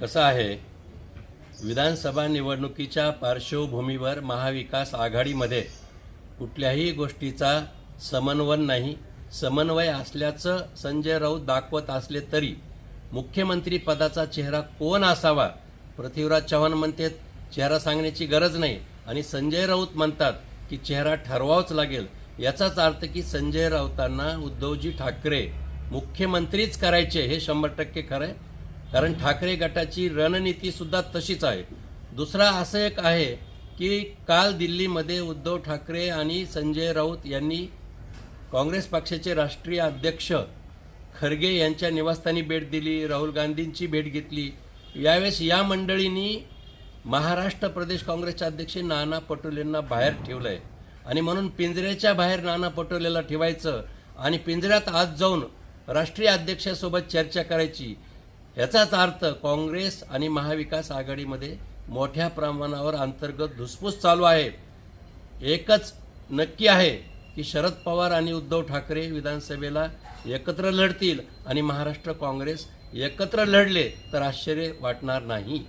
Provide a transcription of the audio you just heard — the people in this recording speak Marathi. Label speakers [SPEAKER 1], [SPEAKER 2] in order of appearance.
[SPEAKER 1] कसं आहे. विधानसभा निवडणुकीच्या पार्श्वभूमीवर महाविकास आघाडीमध्ये कुठल्याही गोष्टीचा समन्वय नाही. समन्वय असल्याचं संजय राऊत दाखवत असले तरी मुख्यमंत्री पदाचा चेहरा कोण असावा? पृथ्वीराज चव्हाण म्हणते चेहरा सांगण्याची गरज नाही. आणि संजय राऊत म्हणतात की चेहरा ठरवावाच लागेल. याचाच अर्थ की संजय राऊतांना उद्धवजी ठाकरे मुख्यमंत्रीच करायचे हे शंभर टक्के खरं आहे. कारण ठाकरे गटाची रणनीतीसुद्धा तशीच आहे. दुसरा असं एक आहे की काल दिल्लीमध्ये उद्धव ठाकरे आणि संजय राऊत यांनी काँग्रेस पक्षाचे राष्ट्रीय अध्यक्ष खरगे यांच्या निवासस्थानी भेट दिली राहुल गांधींची भेट घेतली. यावेळेस या मंडळींनी महाराष्ट्र प्रदेश काँग्रेसचे अध्यक्ष नाना पटोलेंना बाहेर ठेवलं आहे आणि म्हणून पिंजऱ्याच्या बाहेर नाना पटोलेला ठेवायचं आणि पिंजऱ्यात आत जाऊन राष्ट्रीय अध्यक्षासोबत चर्चा करायची. याचाच अर्थ काँग्रेस आणि महाविकास आघाडीमध्ये मोठ्या प्रमाणावर अंतर्गत धुसफूस चालू आहे. एकच नक्की आहे की शरद पवार आणि उद्धव ठाकरे विधानसभेला एकत्र लढतील आणि महाराष्ट्र काँग्रेस एकत्र लढले तर आश्चर्य वाटणार नाही.